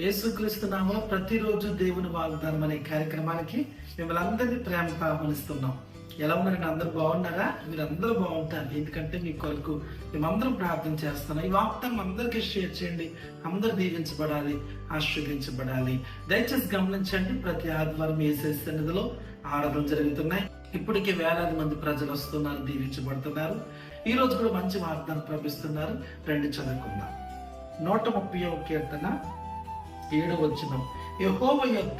యేసుక్రీస్తు ప్రతిరోజు దేవుని వాగ్దానం అనే కార్యక్రమానికి మిమ్మల్ని అందరినీ ప్రేమతో ఆహ్వానిస్తున్నాం. ఎలా ఉన్నారండి? అందరూ బాగున్నారా? మీరు అందరూ బాగుంటారు. ఎందుకంటే మీ కొరకు మేమందరం ప్రార్థన చేస్తున్నాం. ఈ వాగ్దానం అందరికీ షేర్ చేయండి. అందరూ దీవించబడాలి ఆశ్రదించబడాలి దయచేసి గమనించండి ప్రతి ఆదివారం ఏసే సన్నిధిలో ఆరాధన జరుగుతున్నాయి. ఇప్పటికే వేలాది మంది ప్రజలు వస్తున్నారు దీవించబడుతున్నారు. ఈ రోజు కూడా మంచి వాగ్దానం ప్రభిస్తున్నారు రెండు చదువుకుందాం. నూట ముప్పై కీర్తన. ఏడు వచ్చిన యహోవ యొక్క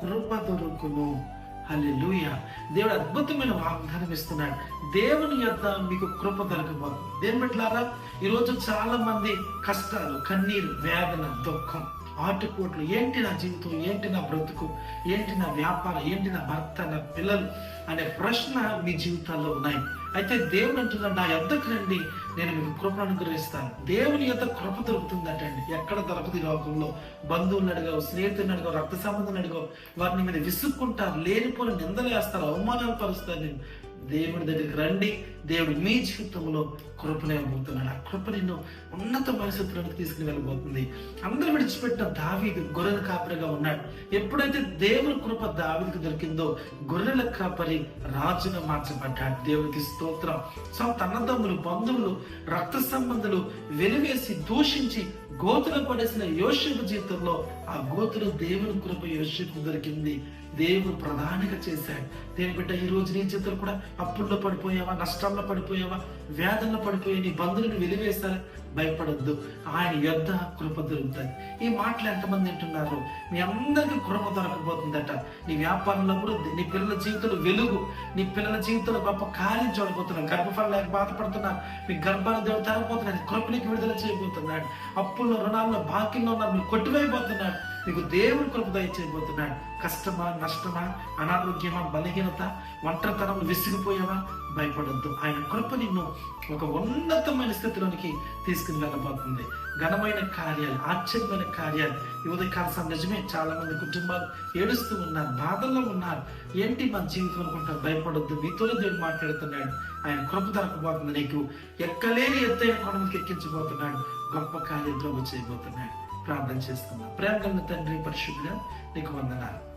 కృప దొరుకును. హల్లెలూయ. దేవుడు అద్భుతమైన వాగ్దానం ఇస్తున్నాడు. దేవుని యొక్క మీకు కృప దొరకబోతుంది. దేవుని బిడ్డలారా ఈరోజు చాలా మంది కష్టాలు కన్నీరు వేదన దుఃఖం ఆటుపోట్లు ఏంటి నా జీవితం ఏంటి నా బ్రతుకు ఏంటి నా వ్యాపారం ఏంటి నా భర్త నా పిల్లలు అనే ప్రశ్న మీ జీవితాల్లో ఉన్నాయి. అయితే దేవుడు అంటున్నాడు నా యొద్దకు రండి నేను మీకు కృపను అనుగ్రహిస్తాను. దేవుని యొక్క కృప దొరుకుతుందటండి ఎక్కడ దొరకదు లోకంలో. బంధువులను అడిగావు స్నేహితులను అడిగావు రక్త సంబంధం అడిగావు. వారిని మీద విసుక్కుంటారు లేనిపోని నిందలు వేస్తారు అవమానాలు పరుస్తారు. నేను దేవుని దగ్గరికి రండి. దేవుడు మీ జీవితంలో కృపనే అమ్ముతున్నాడు ఆ కృప నిన్ను ఉన్నత పరిస్థితులకు తీసుకుని వెళ్ళబోతుంది. అందరూ విడిచిపెట్టిన దావీదు గొర్రెల కాపరిగా ఉన్నాడు. ఎప్పుడైతే దేవుని కృప దావికి దొరికిందో గొర్రెల కాపరి రాజుగా మార్చబడ్డాడు. దేవుడికి స్తోత్రం. సొంత అన్నదమ్ములు బంధువులు రక్త సంబంధులు వెలివేసి దూషించి గోతులు పడేసిన యోషపు జీవితంలో ఆ గోతులు దేవుని కృప యోషకు దొరికింది. దేవుడు ప్రధానిగా చేశాడు. దేవుని బిడ్డ ఈ రోజు నీ జీవితంలో కూడా అప్పుల్లో పడిపోయావా? నష్టాల్లో పడిపోయావా? వేదనలో పడిపోయా నీ బంధువులను వెలివేస్తారా? భయపడొద్దు. ఆయన యొద్ద కృప దొరుకుతుంది. ఈ మాటలు ఎంతమంది వింటున్నారు? మీ అందరికీ కృప దొరకబోతుందట. నీ వ్యాపారంలో కూడా నీ పిల్లల జీవితంలో వెలుగు నీ పిల్లల జీవితంలో గొప్ప కార్యం చూడబోతున్నాం గర్భఫలం లేక బాధపడుతున్నారు. మీ గర్భాలు దేవుడు తరగబోతున్నాడు. కృపనికి విడుదల చేయబోతున్నాడు. అప్పుల్లో రుణాల్లో బాకీల్లో ఉన్నారు. మీరు కొట్టివైపోతున్నాడు నీకు దేవుని కృప దయచేయబోతున్నాడు కష్టమా నష్టమా అనారోగ్యమా బలహీనత ఒంటరితనం విసిగిపోయావా? భయపడొద్దు. ఆయన కృప నిన్ను ఒక ఉన్నతమైన స్థితిలోనికి తీసుకుని వెళ్ళబోతుంది. ఘనమైన కార్యాలు ఆశ్చర్యమైన కార్యాలు. ఈ ఉదయకాల నిజమే చాలా మంది కుటుంబాలు ఏడుస్తూ ఉన్నారు బాధల్లో ఉన్నారు. ఏంటి మన జీవితం అనుకుంటారు? భయపడొద్దు. మీతోనే దేవుడు మాట్లాడుతున్నాడు. ఆయన కృప దొరకబోతుంది నీకు. ఎక్కలేని ఎత్తైన కొండలకు ఎక్కించబోతున్నాడు. గొప్ప కార్యద్రోహ చేయబోతున్నాడు. ప్రార్థన చేస్తున్నా. ప్రేమ తండ్రి పరిశుద్ధ నీకు వందనాలు.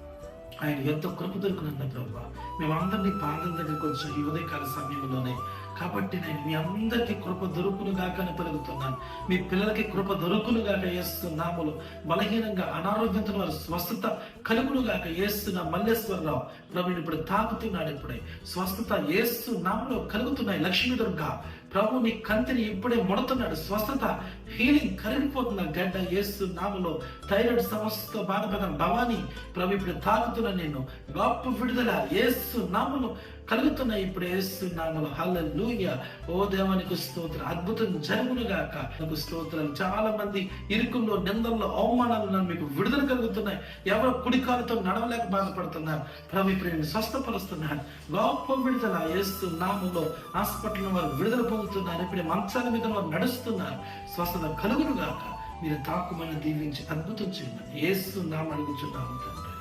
ఆయన ఎంతో కృప దొరుకునున్న ప్రభు. మేమందరినీ పాదం దగ్గర కొంచెం ఈ ఉదయకాల సమయంలోనే కాబట్టి నేను మీ అందరికీ కృప దొరుకును గాక అని పలుకుతున్నాను. మీ పిల్లలకి కృప దొరుకును గాక ఏస్తున్నాములు బలహీనంగా అనారోగ్యంతో వారు స్వస్థత కలుగును గాక ఏస్తున్న మల్లేశ్వరరావు. ప్రభు ఇప్పుడు తాకుతున్నాడు ఇప్పుడే. స్వస్థత ఏస్తు నామలో కలుగుతున్నాయి. లక్ష్మీ దుర్గా ప్రభు నీ కంతిని ఇప్పుడే ముడుతున్నాడు. స్వస్థత హీలింగ్ కరిగిపోతున్న గడ్డ. ఏసు నామలో థైరాయిడ్ సమస్యతో బాధపడిన భవాని ప్రభు ఇప్పుడు తాకుతున్న నేను. గొప్ప విడుదల ఏసు నామలో కలుగుతున్నాయి ఇప్పుడు ఏసు నామలో. హల్లెలూయ. ఓ దేవానికి స్తోత్రం. అద్భుతం జరుగునుగాక. నాకు స్తోత్రం చాలా మంది ఇరుకుల్లో నిందల్లో అవమానాలు మీకు విడుదల కలుగుతున్నాయి. ఎవరో కుడికాలతో నడవలేక బాధపడుతున్నారు. ప్రభు ఇప్పుడు నేను స్వస్థపరుస్తున్నాను. గొప్ప విడుదల ఏసు నామలో. హాస్పిటల్ వారు విడుదల పొందుతున్నారు ఇప్పుడు మంచాల మీద వారు నడుస్తున్నారు. స్వస్థత కలుగును గాక. మీరు తాకుమని దీవించి అద్భుతం చేయమని ఏస్తున్నాం నామ అడుగుచున్నాము తండ్రి.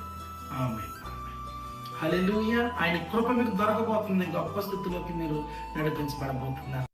ఆమె హల్లెలూయా. ఆయన కృప మీకు దొరకబోతుంది. గొప్ప స్థితిలోకి మీరు నడిపించబడబోతున్నారు.